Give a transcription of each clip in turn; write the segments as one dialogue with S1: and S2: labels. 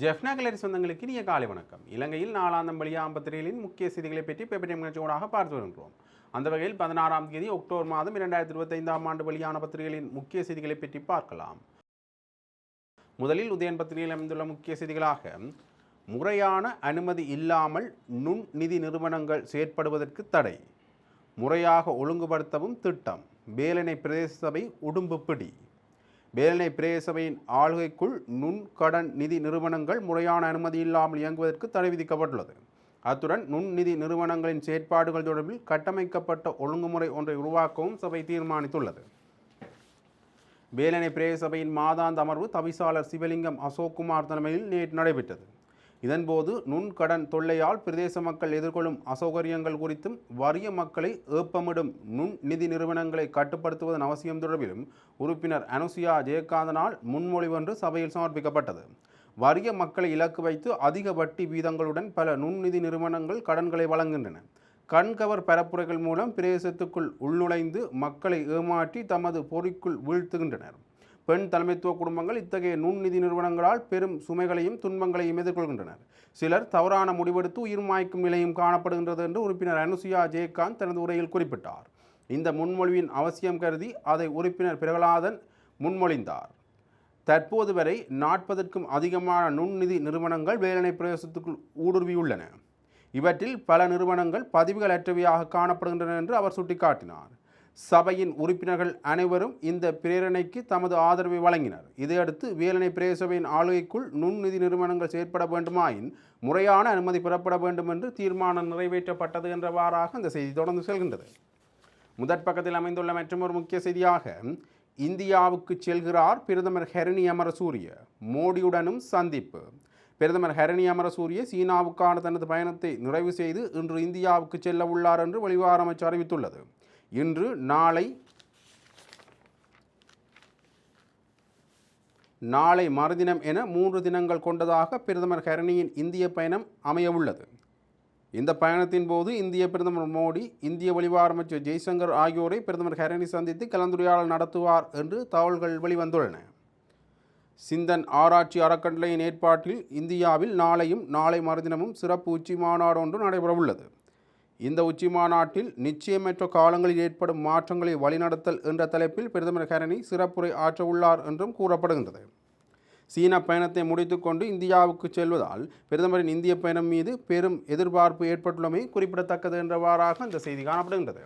S1: ஜெஃப்னா கலரி சொந்தங்களுக்கு இனிய காலை வணக்கம். இலங்கையில் நாலாந்தம் வழியா பத்திரிகைகளின் முக்கிய செய்திகளை பற்றி பேப்பர் நிகழ்ச்சியோடாக பார்த்து வருகின்றோம். அந்த வகையில் பதினாறாம் தேதி அக்டோபர் மாதம் இரண்டாயிரத்தி இருபத்தைந்தாம் ஆண்டு வெளியான பத்திரிகைகளின் முக்கிய செய்திகளை பற்றி பார்க்கலாம். முதலில் உதயன் பத்திரிகையில் அமைந்துள்ள முக்கிய செய்திகளாக முறையான அனுமதி இல்லாமல் நுண் நிதி நிறுவனங்கள் செயற்படுவதற்கு தடை. முறையாக ஒழுங்குபடுத்தவும் திட்டம். வேலனை பிரதேச சபை உடும்பு பிடி. வேலனை பிரதேச சபையின் ஆளுகைக்குள் நுண்கடன் நிதி நிறுவனங்கள் முறையான அனுமதி இல்லாமல் இயங்குவதற்கு தடை விதிக்கப்பட்டுள்ளது. அத்துடன் நுண் நிதி நிறுவனங்களின் செயற்பாடுகள் தொடர்பில் கட்டமைக்கப்பட்ட ஒழுங்குமுறை ஒன்றை உருவாக்கவும் சபை தீர்மானித்துள்ளது. வேலனை பிரதேசபையின் மாதாந்த அமர்வு தவிசாளர் சிவலிங்கம் அசோக்குமார் தலைமையில் நேற்று நடைபெற்றது. இதன்போது நுண்கடன் தொல்லையால் பிரதேச மக்கள் எதிர்கொள்ளும் அசௌகரியங்கள் குறித்தும் வறிய மக்களை ஏப்பமிடும். நுண் நிதி நிறுவனங்களை கட்டுப்படுத்துவதன் அவசியம் தொடர்பிலும் உறுப்பினர் அனுசியா ஜெயகாந்தனால் முன்மொழிவொன்று சபையில் சமர்ப்பிக்கப்பட்டது. வறிய மக்களை இலக்கு வைத்து அதிக வட்டி வீதங்களுடன் பல நுண்நிதி நிறுவனங்கள் கடன்களை வழங்குகின்றன. கண்கவர் பரப்புரைகள் மூலம் பிரதேசத்துக்குள் உள்நுழைந்து மக்களை ஏமாற்றி தமது பொறிக்குள் வீழ்த்துகின்றனர். பெண் தலைமைத்துவ குடும்பங்கள் இத்தகைய நுண்நிதி நிறுவனங்களால் பெரும் சுமைகளையும் துன்பங்களையும் எதிர்கொள்கின்றனர். சிலர் தவறான முடிவெடுத்து உயிர் மாய்க்கும் நிலையும் காணப்படுகின்றது என்று உறுப்பினர் அனுசுயா ஜெயகாந்த் தனது உரையில் குறிப்பிட்டார். இந்த முன்மொழிவின் அவசியம் கருதி அதை உறுப்பினர் பிரகலாதன் முன்மொழிந்தார். தற்போது வரை நாற்பதற்கும் அதிகமான நுண்நிதி நிறுவனங்கள் வேலனை பிரதேசத்துக்குள் ஊடுருவியுள்ளன. இவற்றில் பல நிறுவனங்கள் பதிவுகள் அற்றவையாக காணப்படுகின்றன என்று அவர் சுட்டிக்காட்டினார். சபையின் உறுப்பினர்கள் அனைவரும் இந்த பிரேரணைக்கு தமது ஆதரவை வழங்கினர். இதையடுத்து வேலனை பிரேசபையின் ஆளுகைக்குள் நுண்நிதி நிறுவனங்கள் செயற்பட வேண்டுமாயின் முறையான அனுமதி பெறப்பட வேண்டும் என்று தீர்மானம் நிறைவேற்றப்பட்டது என்றவாறாக இந்த செய்தி தொடர்ந்து செல்கின்றது. முதற் பக்கத்தில் அமைந்துள்ள மற்றொரு முக்கிய செய்தியாக இந்தியாவுக்கு செல்கிறார் பிரதமர் ஹெரணி அமரசூரிய. மோடியுடனும் சந்திப்பு. பிரதமர் ஹரணி அமரசூரிய சீனாவுக்கான தனது பயணத்தை நிறைவு செய்து இன்று இந்தியாவுக்கு செல்ல உள்ளார் என்று வெளிவார அமைச்சு அறிவித்துள்ளது. இன்று நாளை நாளை மறுதினம் என மூன்று தினங்கள் கொண்டதாக பிரதமர் ஹரணியின் இந்திய பயணம் அமையவுள்ளது. இந்த பயணத்தின் போது இந்திய பிரதமர் மோடி இந்திய வெளிவார அமைச்சர் ஜெய்சங்கர் ஆகியோரை பிரதமர் ஹரணி சந்தித்து கலந்துரையாடல் நடத்துவார் என்று தகவல்கள் வெளிவந்துள்ளன. சிந்தன் ஆராய்ச்சி அறக்கட்டளையின் ஏற்பாட்டில் இந்தியாவில் நாளையும் நாளை மறுதினமும் சிறப்பு உச்சி மாநாடு ஒன்று நடைபெறவுள்ளது. இந்த உச்சி மாநாட்டில் நிச்சயமற்ற காலங்களில் ஏற்படும் மாற்றங்களை வழிநடத்தல் என்ற தலைப்பில் பிரதமர் ஹரணி சிறப்புரை ஆற்ற உள்ளார் என்றும் கூறப்படுகின்றது. சீன பயணத்தை முடித்துக்கொண்டு இந்தியாவுக்கு செல்வதால் பிரதமரின் இந்திய பயணம் மீது பெரும் எதிர்பார்ப்பு ஏற்பட்டுள்ளமை குறிப்பிடத்தக்கது என்றவாறாக இந்த செய்தி காணப்படுகின்றது.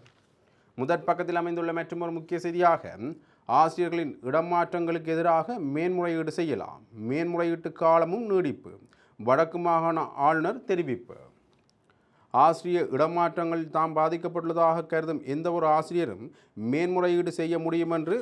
S1: முதற் பக்கத்தில் அமைந்துள்ள மற்றொரு முக்கிய செய்தியாக ஆசிரியர்களின் இடமாற்றங்களுக்கு எதிராக மேன்முறையீடு செய்யலாம். மேன்முறையீட்டு காலமும் நீடிப்பு. வடக்கு மாகாண ஆளுநர் தெரிவிப்பு. ஆசிரியர் இடமாற்றங்களில் தாம் பாதிக்கப்பட்டுள்ளதாக கருதும் எந்த ஒரு ஆசிரியரும் மேன்முறையீடு செய்ய முடியும் என்று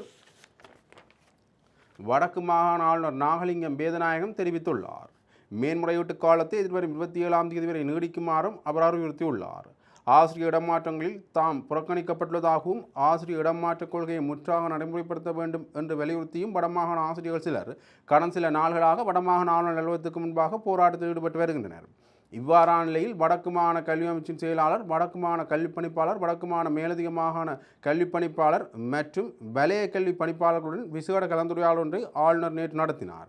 S1: வடக்கு மாகாண ஆளுநர் நாகலிங்கம் வேதநாயகம் தெரிவித்துள்ளார். மேன்முறையீட்டு காலத்தை எதிர்வரும் இருபத்தி ஏழாம் தேதி வரை நீடிக்குமாறும் அவர் அறிவுறுத்தியுள்ளார். ஆசிரியர் இடமாற்றங்களில் தாம் புறக்கணிக்கப்பட்டுள்ளதாகவும் ஆசிரியர் இடமாற்றக் கொள்கையை முற்றாக நடைமுறைப்படுத்த வேண்டும் என்று வலியுறுத்தியும் வடமாகாண ஆசிரியர்கள் சிலர் கடந்த சில நாள்களாக வடமாகாண ஆளுநர் அலுவலகத்துக்கு முன்பாக போராட்டத்தில் ஈடுபட்டு வருகின்றனர். இவ்வாறான நிலையில் வடக்கு மாகாண கல்வி அமைச்சின் செயலாளர் வடக்கு மாகாண கல்வி பணிப்பாளர் வடக்கு மாகாண மேலதிக மாகாண கல்வி பணிப்பாளர் மற்றும் வலய கல்வி பணிப்பாளர்களுடன் விசேட கலந்துரையாடல் ஒன்றை ஆளுநர் நேற்று நடத்தினார்.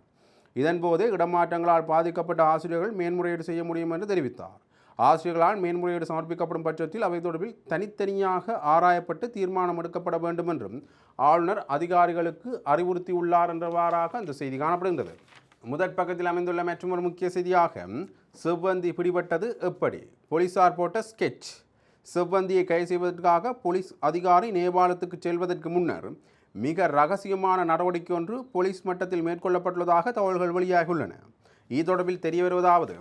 S1: இதன்போது இடமாற்றங்களால் பாதிக்கப்பட்ட ஆசிரியர்கள் மேன்முறையீடு செய்ய முடியும் என்று தெரிவித்தார். ஆசிரியர்களால் மேன்முறையீடு சமர்ப்பிக்கப்படும் பட்சத்தில் அவை தொடர்பில் தனித்தனியாக ஆராயப்பட்டு தீர்மானம் எடுக்கப்பட வேண்டும் என்றும் ஆளுநர் அதிகாரிகளுக்கு அறிவுறுத்தியுள்ளார் என்றவாறாக அந்த செய்தி காணப்படுகின்றது. முதற் பக்கத்தில் அமைந்துள்ள மற்றொரு முக்கிய செய்தியாக செவ்வந்தி பிடிபட்டது எப்படி? போலீசார் போட்ட ஸ்கெட்ச் செவ்வந்தியை கைது செய்வதற்காக போலீஸ் அதிகாரி நேபாளத்துக்கு செல்வதற்கு முன்னர் மிக ரகசியமான நடவடிக்கை ஒன்று போலீஸ் மட்டத்தில் மேற்கொள்ளப்பட்டுள்ளதாக தகவல்கள் வெளியாகியுள்ளன. இது தொடர்பில் தெரிய வருவதாவது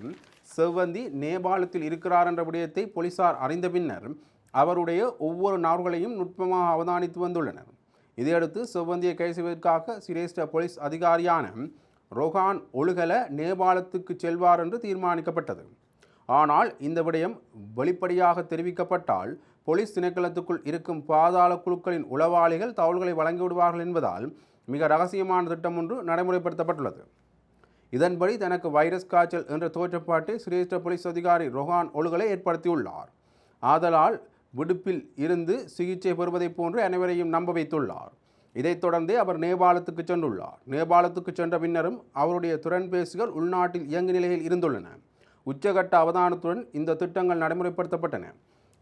S1: செவ்வந்தி நேபாளத்தில் இருக்கிறார் என்ற விடயத்தை போலீசார் அறிந்த பின்னர் அவருடைய ஒவ்வொரு நபர்களையும் நுட்பமாக அவதானித்து வந்துள்ளனர். இதையடுத்து செவ்வந்தியை கைது செய்வதற்காக சிரேஷ்ட போலீஸ் அதிகாரியான ரொஹான் ஒழுகல நேபாளத்துக்கு செல்வார் என்று தீர்மானிக்கப்பட்டது. ஆனால் இந்த விடயம் வெளிப்படையாக தெரிவிக்கப்பட்டால் போலீஸ் திணைக்களத்துக்குள் இருக்கும் பாதாள குழுக்களின் உளவாளிகள் தகவல்களை வழங்கிவிடுவார்கள் என்பதால் மிக ரகசியமான திட்டம் ஒன்று நடைமுறைப்படுத்தப்பட்டுள்ளது. இதன்படி தனக்கு வைரஸ் காய்ச்சல் என்ற தோற்றப்பாட்டை சிரேஷ்ட போலீஸ் அதிகாரி ரொஹான் ஒழுகலை ஏற்படுத்தியுள்ளார். ஆதலால் விடுப்பில் இருந்து சிகிச்சை பெறுவதைப் போன்று அனைவரையும் நம்ப வைத்துள்ளார். இதைத் தொடர்ந்தே அவர் நேபாளத்துக்கு சென்றுள்ளார். நேபாளத்துக்கு சென்ற பின்னரும் அவருடைய திறன்பேசிகள் உள்நாட்டில் இயங்கு நிலையில் இருந்துள்ளன. உச்சகட்ட அவதானத்துடன் இந்த திட்டங்கள் நடைமுறைப்படுத்தப்பட்டன.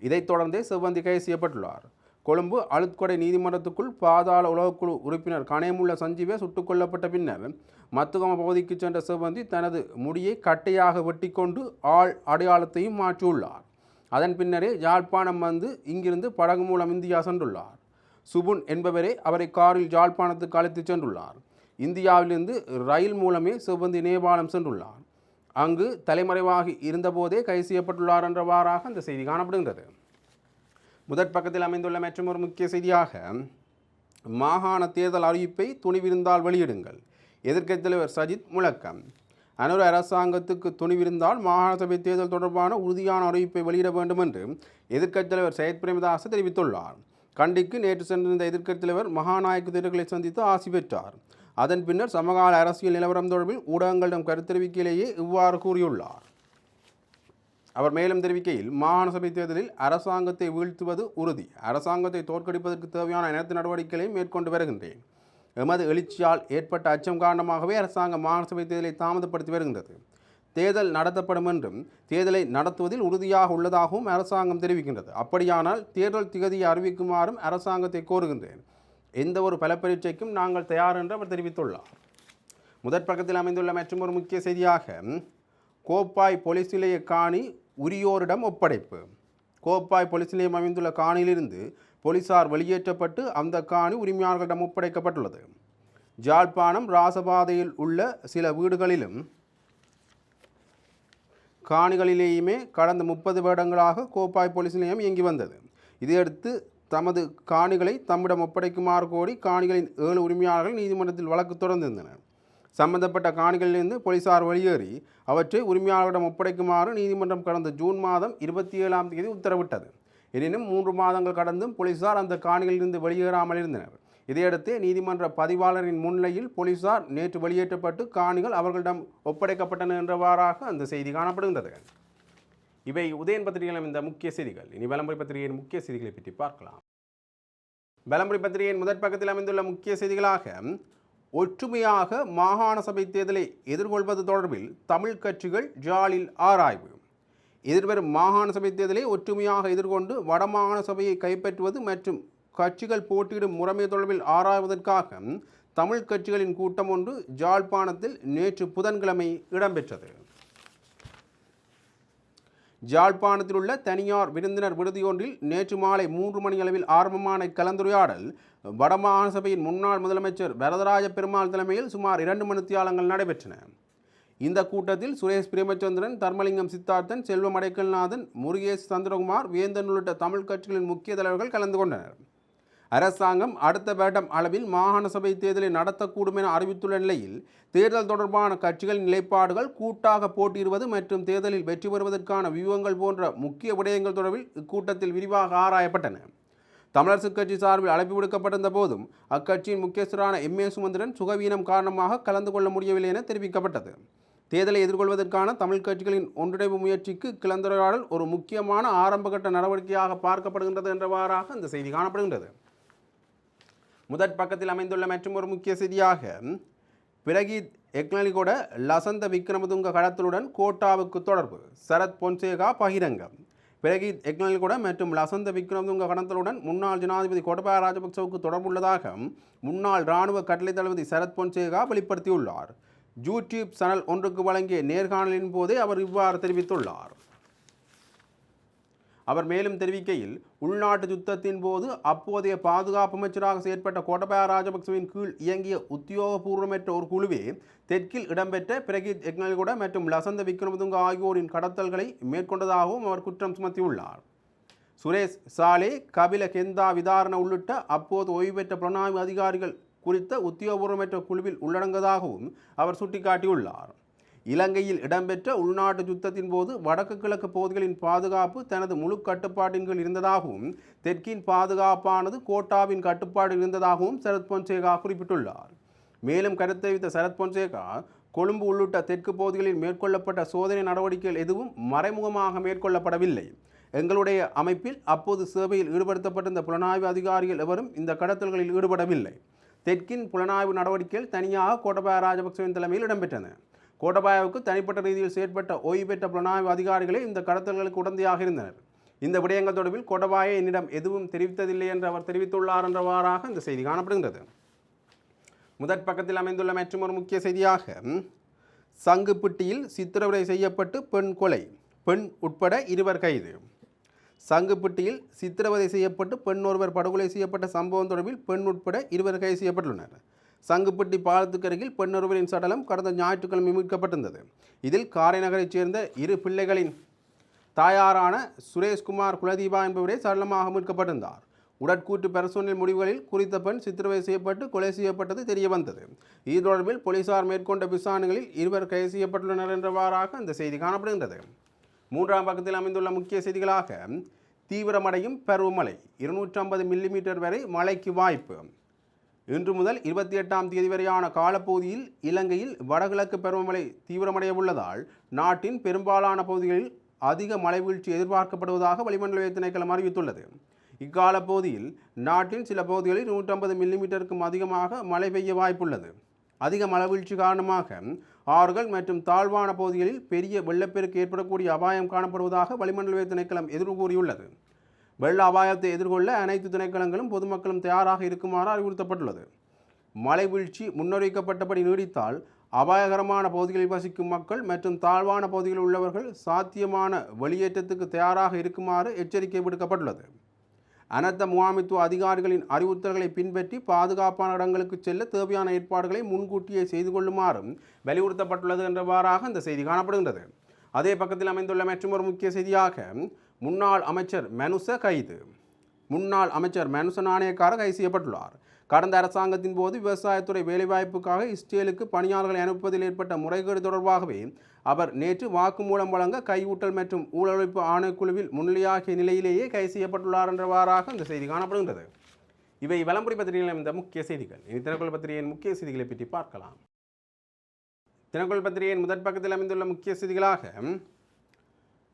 S1: இதைத் தொடர்ந்தே செவ்வந்தி கைது செய்யப்பட்டுள்ளார். கொழும்பு அழுத்கொடை நீதிமன்றத்துக்குள் பாதாள உலகக்குழு உறுப்பினர் கனேமுள்ள சஞ்சீவே சுட்டுக் கொல்லப்பட்ட பின்னர் மத்துகம பகுதிக்கு சென்ற செவ்வந்தி தனது முடியை கட்டையாக வெட்டிக்கொண்டு ஆள் அடையாளத்தையும் மாற்றியுள்ளார். அதன் பின்னரே யாழ்ப்பாணம் வந்து இங்கிருந்து படகு மூலம் இந்தியா சென்றுள்ளார். சுபுன் என்பவரே அவரை காரில் ஜாழ்ப்பாணத்துக்கு அழைத்துச் சென்றுள்ளார். இந்தியாவிலிருந்து ரயில் மூலமே செவ்வந்தி நேபாளம் சென்றுள்ளார். அங்கு தலைமறைவாகி இருந்தபோதே கைது செய்யப்பட்டுள்ளார் என்றவாறாக அந்த செய்தி காணப்படுகின்றது. முதற் பக்கத்தில் அமைந்துள்ள மற்றொரு முக்கிய செய்தியாக மாகாண தேர்தல் அறிவிப்பை துணிவிருந்தால் வெளியிடுங்கள். எதிர்க்கட்சித் தலைவர் சஜித் முழக்கம். அனுர அரசாங்கத்துக்கு துணிவிருந்தால் மாகாண சபை தேர்தல் தொடர்பான உறுதியான அறிவிப்பை வெளியிட வேண்டும் என்று எதிர்க்கட்சித் தலைவர் சையத் பிரேமதாஸ் தெரிவித்துள்ளார். கண்டிக்கு நேற்று சென்றிருந்த எதிர்க்கட்சித் தலைவர் மகாநாயக்க தேர்தல்களை சந்தித்து ஆசி பெற்றார். அதன் பின்னர் சமகால அரசியல் நிலவரம் தொடர்பில் ஊடகங்களிடம் கருத்தெரிவிக்கையிலேயே இவ்வாறு கூறியுள்ளார். அவர் மேலும் தெரிவிக்கையில் மாகாண சபை தேர்தலில் அரசாங்கத்தை வீழ்த்துவது உறுதி. அரசாங்கத்தை தோற்கடிப்பதற்கு தேவையான அனைத்து நடவடிக்கைகளை மேற்கொண்டு வருகின்றேன். எமது எழுச்சியால் ஏற்பட்ட அச்சம் காரணமாகவே அரசாங்கம் மாகாண சபை தேர்தலை தாமதப்படுத்தி வருகின்றது. தேர்தல் நடத்தப்படும் என்றும் தேர்தலை நடத்துவதில் உறுதியாக உள்ளதாகவும் அரசாங்கம் தெரிவிக்கின்றது. அப்படியானால் தேர்தல் திகதியை அறிவிக்குமாறும் அரசாங்கத்தை கோருகின்றேன். எந்த ஒரு பல பரீட்சைக்கும் நாங்கள் தயார் என்று அவர் தெரிவித்துள்ளார். முதற் பக்கத்தில் அமைந்துள்ள மற்றும் ஒரு முக்கிய செய்தியாக கோப்பாய் போலீஸ் நிலைய காணி உரியோரிடம் ஒப்படைப்பு. கோப்பாய் போலீஸ் நிலையம் அமைந்துள்ள காணியிலிருந்து போலீசார் வெளியேற்றப்பட்டு அந்த காணி உரிமையாளர்களிடம் ஒப்படைக்கப்பட்டுள்ளது. ஜாழ்ப்பாணம் ராசபாதையில் உள்ள சில வீடுகளிலும் காணிகளிலேயுமே கடந்த முப்பது வருடங்களாக கோப்பாய் போலீஸ் நிலையம் இயங்கி வந்தது. இதையடுத்து தமது காணிகளை தம்மிடம் ஒப்படைக்குமாறு கோரி காணிகளின் ஏழு உரிமையாளர்கள் நீதிமன்றத்தில் வழக்கு தொடர்ந்திருந்தனர். சம்பந்தப்பட்ட காணிகளிலிருந்து போலீசார் வெளியேறி அவற்றை உரிமையாளர்களிடம் ஒப்படைக்குமாறு நீதிமன்றம் கடந்த ஜூன் மாதம் இருபத்தி ஏழாம் தேதி உத்தரவிட்டது. எனினும் மூன்று மாதங்கள் கடந்தும் போலீசார் அந்த காணிகளிலிருந்து வெளியேறாமல் இருந்தனர். இதையடுத்து நீதிமன்ற பதிவாளரின் முன்னிலையில் போலீசார் நேற்று வெளியேற்றப்பட்டு காணிகள் அவர்களிடம் ஒப்படைக்கப்பட்டன என்றவாறாக அந்த செய்தி காணப்படுகின்றது. இவை உதயன் பத்திரிகையில் இந்த முக்கிய செய்திகள். இனி விளம்பர பத்திரிகையின் முக்கிய செய்திகளை பற்றி பார்க்கலாம். விளம்பர பத்திரிகையின் முதற் பக்கத்தில் அமைந்துள்ள முக்கிய செய்திகளாக ஒற்றுமையாக மாகாண சபை தேர்தலை எதிர்கொள்வது தொடர்பில் தமிழ் கட்சிகள் ஜாலில் ஆராய்வு. எதிர்வரும் மாகாண சபை தேர்தலை ஒற்றுமையாக எதிர்கொண்டு வடமாகாண சபையை கைப்பற்றுவது மற்றும் கட்சிகள் போட்டியிடும் முறைமை தொடர்பில் ஆராய்வதற்காக தமிழ் கட்சிகளின் கூட்டம் ஒன்று ஜாழ்ப்பாணத்தில் நேற்று புதன்கிழமை இடம்பெற்றது. ஜாழ்ப்பாணத்தில் உள்ள தனியார் விருந்தினர் விடுதியொன்றில் நேற்று மாலை மூன்று மணி அளவில் ஆரம்பமான கலந்துரையாடல் வடமாகாண சபையின் முன்னாள் முதலமைச்சர் வரதராஜ பெருமாள் தலைமையில் சுமார் இரண்டு மணித்தியாலங்கள் நடைபெற்றன. இந்த கூட்டத்தில் சுரேஷ் பிரேமச்சந்திரன் தர்மலிங்கம் சித்தார்த்தன் செல்வம் அடைக்கல்நாதன் முருகேஷ் சந்திரகுமார் வேந்தன் உள்ளிட்ட தமிழ் கட்சிகளின் முக்கிய தலைவர்கள் கலந்து கொண்டனர். அரசாங்கம் அடுத்த வேடம் அளவில் மாகாண சபை தேர்தலை நடத்தக்கூடும் என அறிவித்துள்ள நிலையில் தேர்தல் தொடர்பான கட்சிகளின் நிலைப்பாடுகள் கூட்டாக போட்டியிடுவது மற்றும் தேர்தலில் வெற்றி பெறுவதற்கான வியூகங்கள் போன்ற முக்கிய விடயங்கள் தொடர்பில் இக்கூட்டத்தில் விரிவாக ஆராயப்பட்டன. தமிழரசுக் கட்சி சார்பில் அழைப்பு விடுக்கப்பட்டிருந்த போதும் அக்கட்சியின் முக்கியஸ்தரான எம். ஏ. சுமந்திரன் சுகவீனம் காரணமாக கலந்து கொள்ள முடியவில்லை என தெரிவிக்கப்பட்டது. தேர்தலை எதிர்கொள்வதற்கான தமிழ் கட்சிகளின் ஒன்றிணைவு முயற்சிக்கு கலந்துரையாடல் ஒரு முக்கியமான ஆரம்பகட்ட நடவடிக்கையாக பார்க்கப்படுகின்றது என்றவாறாக இந்த செய்தி காணப்படுகின்றது. முதற் பக்கத்தில் அமைந்துள்ள மற்றும் ஒரு முக்கிய செய்தியாக பிறகி எக்னலிகோட லசந்த விக்ரமதுங்க கடத்தலுடன் கோட்டாவுக்கு தொடர்பு சரத் பொன்சேகா பகிரங்கம். பிரகீத் எக்னலிகோட மற்றும் லசந்த விக்ரமதுங்க கடத்தலுடன் முன்னாள் ஜனாதிபதி கோட்டபாய ராஜபக்சவுக்கு தொடர்புள்ளதாக முன்னாள் இராணுவ கட்டளை தளபதி சரத் பொன்சேகா வெளிப்படுத்தியுள்ளார். யூடியூப் சேனல் ஒன்றுக்கு வழங்கிய நேர்காணலின் போதே அவர் இவ்வாறு தெரிவித்துள்ளார். அவர் மேலும் தெரிவிக்கையில் உள்நாட்டு யுத்தத்தின் போது அப்போதைய பாதுகாப்பு அமைச்சராக செயற்பட்ட கோட்டபாய ராஜபக்சவின் கீழ் இயங்கிய உத்தியோகபூர்வமற்ற ஒரு குழுவே தெற்கில் இடம்பெற்ற பிரகித் எக்னல்குட மற்றும் லசந்த விக்ரமதுங்க ஆகியோரின் கடத்தல்களை மேற்கொண்டதாகவும் அவர் குற்றம் சுமத்தியுள்ளார். சுரேஷ் சாலே கபில கெந்தா விதாரண உள்ளிட்ட அப்போது ஓய்வு பெற்ற புலனாய்வு அதிகாரிகள் குறித்த உத்தியோகபூர்வமற்ற குழுவில் உள்ளடங்கதாகவும் அவர் சுட்டிக்காட்டியுள்ளார். இலங்கையில் இடம்பெற்ற உள்நாட்டு யுத்தத்தின் போது வடக்கு கிழக்கு பகுதிகளின் பாதுகாப்பு தனது முழு கட்டுப்பாட்டின் கீழ் இருந்ததாகவும் தெற்கின் பாதுகாப்பானது கோட்டாவின் கட்டுப்பாடு இருந்ததாகவும் சரத் பொன்சேகா குறிப்பிட்டுள்ளார். மேலும் கருத்து தெரிவித்த சரத் பொன்சேகா கொழும்பு உள்ளிட்ட தெற்கு பகுதிகளில் மேற்கொள்ளப்பட்ட சோதனை நடவடிக்கைகள் எதுவும் மறைமுகமாக மேற்கொள்ளப்படவில்லை. எங்களுடைய அமைப்பில் அப்போது சேவையில் ஈடுபடுத்தப்பட்டிருந்த புலனாய்வு அதிகாரிகள் எவரும் இந்த கடத்தல்களில் ஈடுபடவில்லை. தெற்கின் புலனாய்வு நடவடிக்கைகள் தனியாக கோட்டபாய ராஜபக்சவின் தலைமையில் இடம்பெற்றன. கோடபாயாவுக்கு தனிப்பட்ட ரீதியில் செயற்பட்ட ஓய்வு பெற்ற புலனாய்வு அதிகாரிகளே இந்த கடத்தல்களுக்கு உடந்தையாக இருந்தனர். இந்த விடயங்கள் தொடர்பில் கோடபாயை என்னிடம் எதுவும் தெரிவித்ததில்லை என்று அவர் தெரிவித்துள்ளார் என்றவாறாக இந்த செய்தி காணப்படுகின்றது. முதற் பக்கத்தில் அமைந்துள்ள மற்றொரு முக்கிய செய்தியாக சங்குப்பிட்டியில் சித்திரவதை செய்யப்பட்டு பெண் கொலை பெண் உட்பட இருவர் கைது. சங்குப்பிட்டியில் சித்திரவதை செய்யப்பட்டு பெண் ஒருவர் படுகொலை செய்யப்பட்ட சம்பவம் தொடர்பில் பெண் உட்பட இருவர் கைது செய்யப்பட்டுள்ளனர். சங்குப்பட்டி பாலத்துக்கு அருகில் சடலம் கடந்த ஞாயிற்றுக்கிழமை மீட்கப்பட்டிருந்தது. இதில் காரைநகரைச் சேர்ந்த இரு பிள்ளைகளின் தாயாரான சுரேஷ்குமார் குலதீபா என்பவரே சடலமாக மீட்கப்பட்டிருந்தார். உடற்கூட்டு பரிசோதனை முடிவுகளில் குறித்த பெண் சித்திரவதை செய்யப்பட்டு கொலை செய்யப்பட்டது தெரிய வந்தது இது தொடர்பில் போலீசார் மேற்கொண்ட விசாரணைகளில் இருவர் கைது செய்யப்பட்டுள்ளனர் என்றவாறாக அந்த செய்தி காணப்படுகின்றது. மூன்றாம் பக்கத்தில் அமைந்துள்ள முக்கிய செய்திகளாக தீவிரமடையும் பருவமழை இருநூற்றி ஐம்பது மில்லிமீட்டர் வரை மழைக்கு வாய்ப்பு இன்று முதல் இருபத்தி எட்டாம் தேதி வரையான காலப்பகுதியில் இலங்கையில் வடகிழக்கு பருவமழை தீவிரமடைய உள்ளதால் நாட்டின் பெரும்பாலான பகுதிகளில் அதிக மழை வீழ்ச்சி எதிர்பார்க்கப்படுவதாக வளிமண்டல திணைக்களம் அறிவித்துள்ளது. இக்கால பகுதியில் நாட்டின் சில பகுதிகளில் நூற்றம்பது மில்லிமீட்டருக்கும் அதிகமாக மழை பெய்ய வாய்ப்புள்ளது. அதிக மழை வீழ்ச்சி காரணமாக ஆறுகள் மற்றும் தாழ்வான பகுதிகளில் பெரிய வெள்ளப்பெருக்கு ஏற்படக்கூடிய அபாயம் காணப்படுவதாக வளிமண்டல திணைக்களம் எதிர்வு கூறியுள்ளது. வெள்ள அபாயத்தை எதிர்கொள்ள அனைத்து திணைக்களங்களும் பொதுமக்களும் தயாராக இருக்குமாறு அறிவுறுத்தப்பட்டுள்ளது. மழை வீழ்ச்சி முன்னறிவிக்கப்பட்டபடி நீடித்தால் அபாயகரமான பகுதிகளில் வசிக்கும் மக்கள் மற்றும் தாழ்வான பகுதிகளில் உள்ளவர்கள் சாத்தியமான வெளியேற்றத்துக்கு தயாராக இருக்குமாறு எச்சரிக்கை விடுக்கப்பட்டுள்ளது. அனர்த்த முகாமித்துவ அதிகாரிகளின் அறிவுறுத்தல்களை பின்பற்றி பாதுகாப்பான இடங்களுக்கு செல்ல தேவையான ஏற்பாடுகளை முன்கூட்டியே செய்து கொள்ளுமாறும் வலியுறுத்தப்பட்டுள்ளது என்றவாறாக இந்த செய்தி காணப்படுகின்றது. அதே பக்கத்தில் அமைந்துள்ள மற்றொரு முக்கிய செய்தியாக முன்னாள் அமைச்சர் மனுச கைது. முன்னாள் அமைச்சர் மனுச நாணயக்காரர் கைது செய்யப்பட்டுள்ளார். கடந்த அரசாங்கத்தின் போது விவசாயத்துறை வேலைவாய்ப்புக்காக இஸ்ரேலுக்கு பணியாளர்களை அனுப்புவதில் ஏற்பட்ட முறைகேடு தொடர்பாகவே அவர் நேற்று வாக்குமூலம் வழங்க கையூட்டல் மற்றும் ஊழலொழிப்பு ஆணைக்குழுவில் முன்னிலையாகிய நிலையிலேயே கைது செய்யப்பட்டுள்ளார் என்றவாறாக இந்த செய்தி காணப்படுகின்றது. இவை விளம்பரி பத்திரிகையில் இந்த முக்கிய செய்திகள். இனி தினக்குள் பத்திரிகையின் முக்கிய செய்திகளை பற்றி பார்க்கலாம். தினக்குள் பத்திரிகையின் முதற் பக்கத்தில் அமைந்துள்ள முக்கிய செய்திகளாக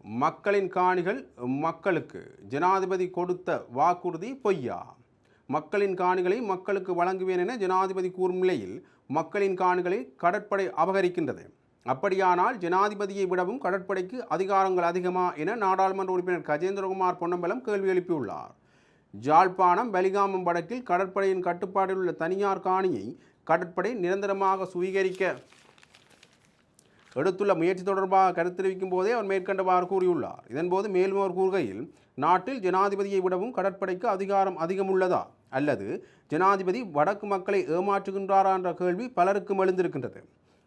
S1: மக்களின் காணிகள் மக்களுக்கு. ஜனாதிபதி கொடுத்த வாக்குறுதி பொய்யா? மக்களின் காணிகளை மக்களுக்கு வழங்குவேன் என ஜனாதிபதி கூறும் நிலையில் மக்களின் காணிகளை கடற்படை அபகரிக்கின்றது. அப்படியானால் ஜனாதிபதியை விடவும் கடற்படைக்கு அதிகாரங்கள் அதிகமா என நாடாளுமன்ற உறுப்பினர் கஜேந்திரகுமார் பொன்னம்பலம் கேள்வி எழுப்பியுள்ளார். ஜாழ்ப்பாணம் பலிகாமம் வடக்கில் கடற்படையின் கட்டுப்பாட்டில் உள்ள தனியார் காணியை கடற்படை நிரந்தரமாக சுவீகரிக்க எடுத்துள்ள முயற்சி தொடர்பாக கருத்து தெரிவிக்கும் போதே அவர் மேற்கண்டவாறு கூறியுள்ளார். இதன்போது மேலும் அவர் கூறுகையில் நாட்டில் ஜனாதிபதியை விடவும் கடற்படைக்கு அதிகாரம் அதிகம் உள்ளதா அல்லது ஜனாதிபதி வடக்கு மக்களை ஏமாற்றுகின்றாரா என்ற கேள்வி பலருக்கும் எழுந்திருக்கின்றது.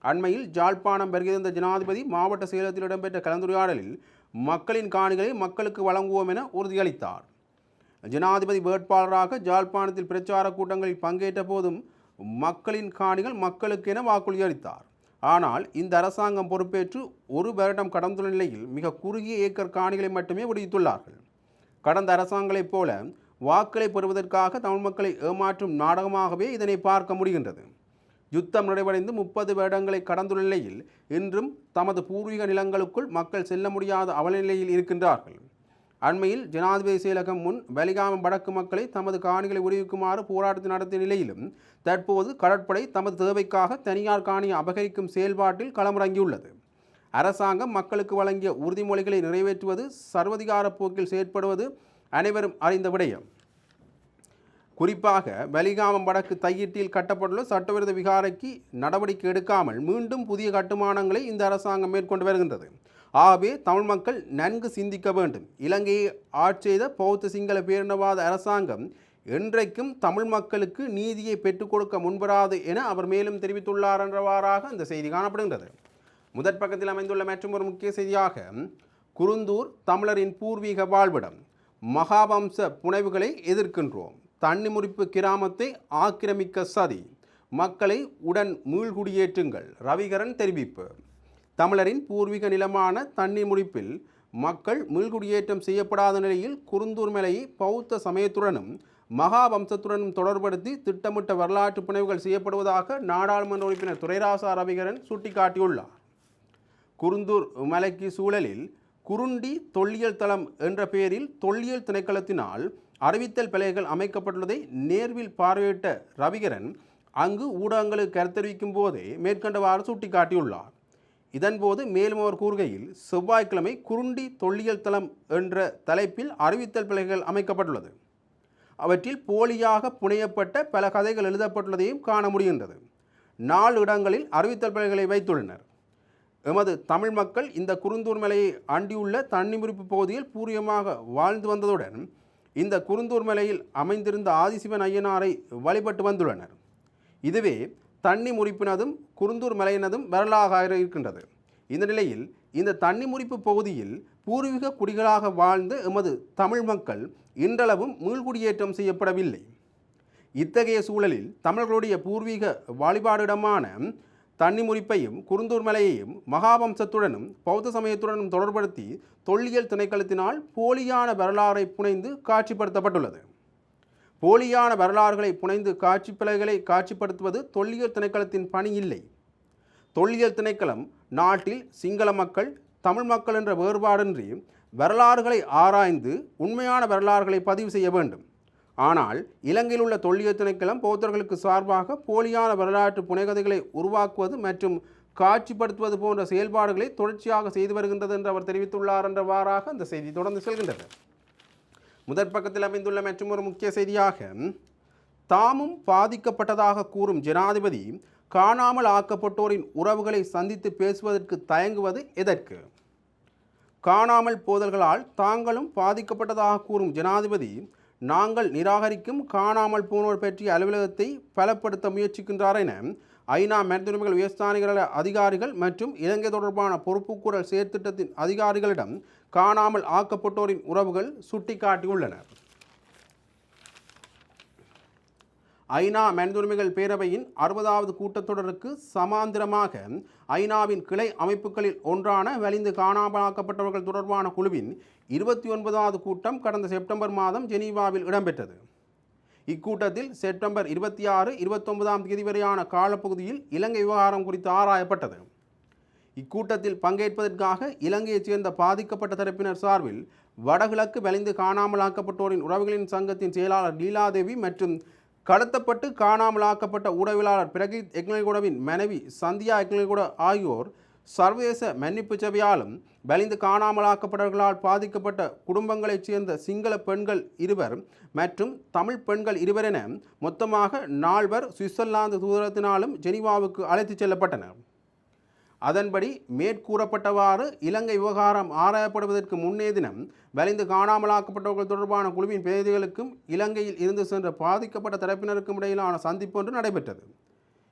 S1: அண்மையில் ஜாழ்ப்பாணம் பெருகியிருந்த ஜனாதிபதி மாவட்ட செயலகத்தில் இடம்பெற்ற கலந்துரையாடலில் மக்களின் காணிகளை மக்களுக்கு வழங்குவோம் என உறுதியளித்தார். ஜனாதிபதி வேட்பாளராக ஜாழ்ப்பாணத்தில் பிரச்சார கூட்டங்களில் பங்கேற்ற போதும் மக்களின் காணிகள் மக்களுக்கென வாக்குறுதி அளித்தார் ஆனால் இந்த அரசாங்கம் பொறுப்பேற்று ஒரு வருடம் கடந்துள்ள நிலையில் மிக குறுகிய ஏக்கர் காணிகளை மட்டுமே விடுவித்துள்ளார்கள். கடந்த அரசாங்கங்களைப் போல வாக்களை பெறுவதற்காக தமிழ் மக்களை ஏமாற்றும் நாடகமாகவே இதனை பார்க்க முடிகின்றது. யுத்தம் நிறைவடைந்து முப்பது வருடங்களை கடந்துள்ள நிலையில் இன்றும் தமது பூர்வீக நிலங்களுக்குள் மக்கள் செல்ல முடியாத அவலநிலையில் இருக்கின்றார்கள். அண்மையில் ஜனாதிபதி செயலகம் முன் வலிகாமம் வடக்கு மக்களை தமது காணிகளை விடுவிக்குமாறு போராட்டத்தை நடத்திய நிலையிலும் தற்போது கடற்படை தமது தேவைக்காக தனியார் காணியை அபகரிக்கும் செயல்பாட்டில் களமிறங்கியுள்ளது. அரசாங்கம் மக்களுக்கு வழங்கிய உறுதிமொழிகளை நிறைவேற்றுவது சர்வதிகார போக்கில் செயற்படுவது அனைவரும் அறிந்த விடயம். குறிப்பாக வலிகாமம் வடக்கு தையீட்டில் கட்டப்பட்டுள்ள சட்டவிரோத விகாரைக்கு நடவடிக்கை எடுக்காமல் மீண்டும் புதிய கட்டுமானங்களை இந்த அரசாங்கம் மேற்கொண்டு வருகின்றது. ஆகவே தமிழ் மக்கள் நன்கு சிந்திக்க வேண்டும். இலங்கையை ஆட்சி செய்த பௌத்த சிங்கள பேரினவாத அரசாங்கம் என்றைக்கும் தமிழ் மக்களுக்கு நீதியை பெற்றுக் கொடுக்க முன்வராது என அவர் மேலும் தெரிவித்துள்ளார் என்றவாறாக அந்த செய்தி காணப்படுகின்றது. முதற் பக்கத்தில் அமைந்துள்ள மற்றும் ஒரு முக்கிய செய்தியாக குருந்தூர் தமிழரின் பூர்வீக வாழ்விடம் மகாவம்ச புனைவுகளை எதிர்க்கின்றோம். தன்னிமுறிப்பு கிராமத்தை ஆக்கிரமிக்க சதி. மக்களை உடன் மீள்குடியேற்றுங்கள். ரவிகரன் தெரிவிப்பு. தமிழரின் பூர்வீக நிலமான தண்ணீர் முடிப்பில் மக்கள் மீள்குடியேற்றம் செய்யப்படாத நிலையில் குருந்தூர் மலையை பௌத்த சமயத்துடனும் மகாவம்சத்துடனும் தொடர்படுத்தி திட்டமிட்ட வரலாற்று புனைவுகள் செய்யப்படுவதாக நாடாளுமன்ற உறுப்பினர் துரைராசா ரவிகரன் சுட்டிக்காட்டியுள்ளார். குருந்தூர் மலைக்கு சூழலில் குருண்டி தொல்லியல் தளம் என்ற பெயரில் தொல்லியல் திணைக்களத்தினால் அறிவித்தல் பிழைகள் அமைக்கப்பட்டுள்ளதை நேர்வில் பார்வையிட்ட ரவிகரன் அங்கு ஊடகங்களுக்கு கருத்தறிவிக்கும் போதே மேற்கண்டவாறு சுட்டிக்காட்டியுள்ளார். இதன்போது மேலும் அவர் கூறுகையில் செவ்வாய்க்கிழமை குருண்டி தொல்லியல் தளம் என்ற தலைப்பில் அறிவித்தல் பிழைகள் அமைக்கப்பட்டுள்ளது. அவற்றில் போலியாக புனையப்பட்ட பல கதைகள் எழுதப்பட்டுள்ளதையும் காண முடிகின்றது. நாலு இடங்களில் அறிவித்தல் பிழைகளை வைத்துள்ளனர். எமது தமிழ் மக்கள் இந்த குருந்தூர் மலையை அண்டியுள்ள தன்னிமுறிப்பு பகுதியில் பூரியமாக வாழ்ந்து வந்ததுடன் இந்த குருந்தூர் மலையில் அமைந்திருந்த ஆதிசிவன் ஐயனாரை வழிபட்டு வந்துள்ளனர். இதுவே தண்ணி முறிப்பினதும் குருந்தூர் மலையினதும் வரலாக இருக்கின்றது. இந்த நிலையில் இந்த தண்ணி முறிப்பு பகுதியில் பூர்வீக குடிகளாக வாழ்ந்த எமது தமிழ் மக்கள் இன்றளவும் மீள்குடியேற்றம் செய்யப்படவில்லை. இத்தகைய சூழலில் தமிழர்களுடைய பூர்வீக வழிபாடிடமான தண்ணி முறிப்பையும் குருந்தூர் மலையையும் மகாவம்சத்துடனும் பௌத்த சமயத்துடனும் தொடர்படுத்தி தொல்லியல் திணைக்களத்தினால் போலியான வரலாறை புனைந்து காட்சிப்படுத்தப்பட்டுள்ளது. போலியான வரலாறுகளை புனைந்து காட்சி பிழைகளை காட்சிப்படுத்துவது தொல்லியல் திணைக்களத்தின் பணி இல்லை. தொல்லியல் திணைக்களம் நாட்டில் சிங்கள மக்கள் தமிழ் மக்கள் என்ற வேறுபாடின்றி வரலாறுகளை ஆராய்ந்து உண்மையான வரலாறுகளை பதிவு செய்ய வேண்டும். ஆனால் இலங்கையில் உள்ள தொல்லியல் திணைக்களம் பௌத்தர்களுக்கு சார்பாக போலியான வரலாற்று புனைகதைகளை உருவாக்குவது மற்றும் காட்சிப்படுத்துவது போன்ற செயல்பாடுகளை தொடர்ச்சியாக செய்து வருகின்றது என்று அவர் தெரிவித்துள்ளார் என்றவாறாக அந்த செய்தி தொடர்ந்து செல்கின்றது. முதற் பக்கத்தில் அமைந்துள்ள மற்றொரு முக்கிய செய்தியாக தாமும் பாதிக்கப்பட்டதாக கூறும் ஜனாதிபதி காணாமல் ஆக்கப்பட்டோரின் உறவுகளை சந்தித்து பேசுவதற்கு தயங்குவது எதற்கு? காணாமல் போதல்களால் தாங்களும் பாதிக்கப்பட்டதாக கூறும் ஜனாதிபதி நாங்கள் நிராகரிக்கும் காணாமல் போனோர் பற்றிய அலுவலகத்தை பலப்படுத்த முயற்சிக்கின்றார் என ஐநா மனிதரிமைகள் உயர்ஸ்தானிகள அதிகாரிகள் மற்றும் இலங்கை தொடர்பான பொறுப்புக்கூறல் செயற்திட்டத்தின் அதிகாரிகளிடம் காணாமல் ஆக்கப்பட்டோரின் உறவுகள் சுட்டிக்காட்டியுள்ளனர் ஐநா மனிதுரிமைகள் பேரவையின் அறுபதாவது கூட்டத்தொடருக்கு சமாந்திரமாக ஐநாவின் கிளை அமைப்புகளில் ஒன்றான வலிந்து காணாமலாக்கப்பட்டவர்கள் தொடர்பான குழுவின் இருபத்தி ஒன்பதாவது கூட்டம் கடந்த செப்டம்பர் மாதம் ஜெனீவாவில் இடம்பெற்றது. இக்கூட்டத்தில் செப்டம்பர் இருபத்தி ஆறு இருபத்தொன்பதாம் தேதி வரையான காலப்பகுதியில் இலங்கை விவகாரம் குறித்து ஆராயப்பட்டது. இக்கூட்டத்தில் பங்கேற்பதற்காக இலங்கையைச் சேர்ந்த பாதிக்கப்பட்ட தரப்பினர் சார்பில் வடகிழக்கு வலிந்து காணாமலாக்கப்பட்டோரின் உறவுகளின் சங்கத்தின் செயலாளர் லீலாதேவி மற்றும் கடத்தப்பட்டு காணாமலாக்கப்பட்ட உறவியலாளர் பிரகீத் எக்னல்கூடவின் மனைவி சந்தியா எக்னல்கூட ஆகியோர் சர்வதேச மன்னிப்பு சபையாலும் வலிந்து காணாமலாக்கப்பட்டவர்களால் பாதிக்கப்பட்ட குடும்பங்களைச் சேர்ந்த சிங்கள பெண்கள் இருவர் மற்றும் தமிழ் பெண்கள் இருவர் என மொத்தமாக நால்வர் சுவிட்சர்லாந்து தூதரத்தினாலும் ஜெனீவாவுக்கு அழைத்துச் செல்லப்பட்டனர். அதன்படி மேற்கூறப்பட்டவாறு இலங்கை விவகாரம் ஆராயப்படுவதற்கு முன்னே தினம் வலிந்து காணாமலாக்கப்பட்டவர்கள் தொடர்பான குழுவின் பிரதிகளுக்கும் இலங்கையில் இருந்து சென்ற பாதிக்கப்பட்ட தரப்பினருக்கும் இடையிலான சந்திப்பு ஒன்று நடைபெற்றது.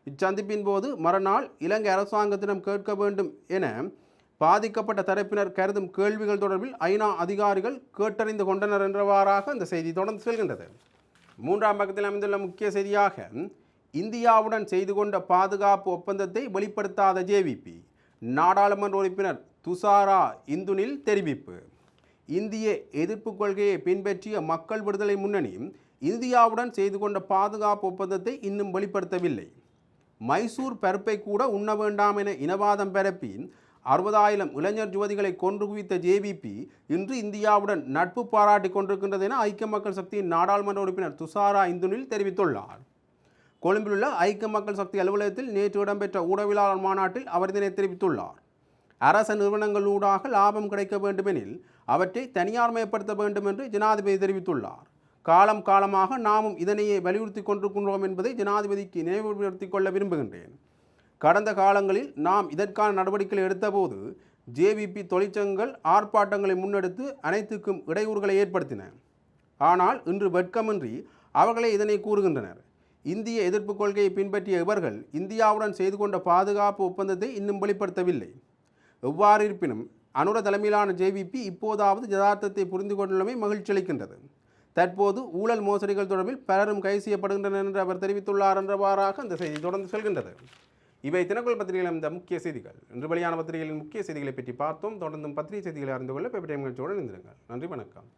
S1: இச்சந்திப்பின் போது மறுநாள் இலங்கை அரசாங்கத்திடம் கேட்க வேண்டும் என பாதிக்கப்பட்ட தரப்பினர் கருதும் கேள்விகள் தொடர்பில் ஐநா அதிகாரிகள் கேட்டறிந்து கொண்டனர் என்றவாறாக இந்த செய்தி தொடர்ந்து செல்கின்றது. மூன்றாம் பக்கத்தில் அமைந்துள்ள முக்கிய செய்தியாக இந்தியாவுடன் செய்து கொண்ட பாதுகாப்பு ஒப்பந்தத்தை வெளிப்படுத்தாத ஜேவிபி. நாடாளுமன்ற உறுப்பினர் துசாரா இந்துனில் தெரிவிப்பு. இந்திய எதிர்ப்பு கொள்கையை பின்பற்றிய மக்கள் விடுதலை முன்னணி இந்தியாவுடன் செய்து கொண்ட பாதுகாப்பு ஒப்பந்தத்தை இன்னும் வெளிப்படுத்தவில்லை. மைசூர் பருப்பை கூட உண்ண வேண்டாம் என இனவாதம் பரப்பி அறுபதாயிரம் இளைஞர் யுவதிகளை கொன்று குவித்த ஜேவிபி இன்று இந்தியாவுடன் நட்பு பாராட்டி கொண்டிருக்கின்றது என ஐக்கிய மக்கள் சக்தியின் நாடாளுமன்ற உறுப்பினர் துசாரா இந்துனில் தெரிவித்துள்ளார். கொழும்பில் உள்ள ஐக்கிய மக்கள் சக்தி அலுவலகத்தில் நேற்று இடம்பெற்ற ஊடகவியலாளர் மாநாட்டில் அவர் இதனை தெரிவித்துள்ளார். அரச நிறுவனங்களூடாக லாபம் கிடைக்க வேண்டுமெனில் அவற்றை தனியார்மயப்படுத்த வேண்டும் என்று ஜனாதிபதி தெரிவித்துள்ளார். காலம் காலமாக நாமும் இதனையே வலியுறுத்தி கொண்டிருக்கின்றோம் என்பதை ஜனாதிபதிக்கு நினைவுபடுத்திக் கொள்ள விரும்புகின்றேன். கடந்த காலங்களில் நாம் இதற்கான நடவடிக்கைகள் எடுத்தபோது ஜேவிபி தொழிற்சங்கங்கள் ஆர்ப்பாட்டங்களை முன்னெடுத்து அனைத்துக்கும் இடையூறுகளை ஏற்படுத்தின. ஆனால் இன்று வெட்கமின்றி அவர்களே இதனை கூறுகின்றனர். இந்திய எதிர்ப்பு கொள்கையை பின்பற்றிய இவர்கள் இந்தியாவுடன் செய்து கொண்ட பாதுகாப்பு ஒப்பந்தத்தை இன்னும் வெளிப்படுத்தவில்லை. எவ்வாறு இருப்பினும் அனுர தலைமையிலான ஜேவிபி இப்போதாவது யதார்த்தத்தை புரிந்து கொண்டுள்ளமை மகிழ்ச்சி அளிக்கின்றது. தற்போது ஊழல் மோசடிகள் தொடர்பில் பலரும் கைது செய்யப்படுகின்றனர் என்று அவர் தெரிவித்துள்ளார் என்றவாறாக அந்த செய்தி தொடர்ந்து செல்கின்றது. இவை தினக்குள் பத்திரிகையில் இந்த முக்கிய செய்திகள். இன்று வெளியான பத்திரிகைகளின் முக்கிய செய்திகளை பற்றி பார்த்தோம். தொடர்ந்தும் பத்திரிகை செய்திகளை அறிந்து கொள்ள பேப்பர் டைம் நிகழ்ச்சியோடு இருந்திருங்கள் நன்றி வணக்கம்.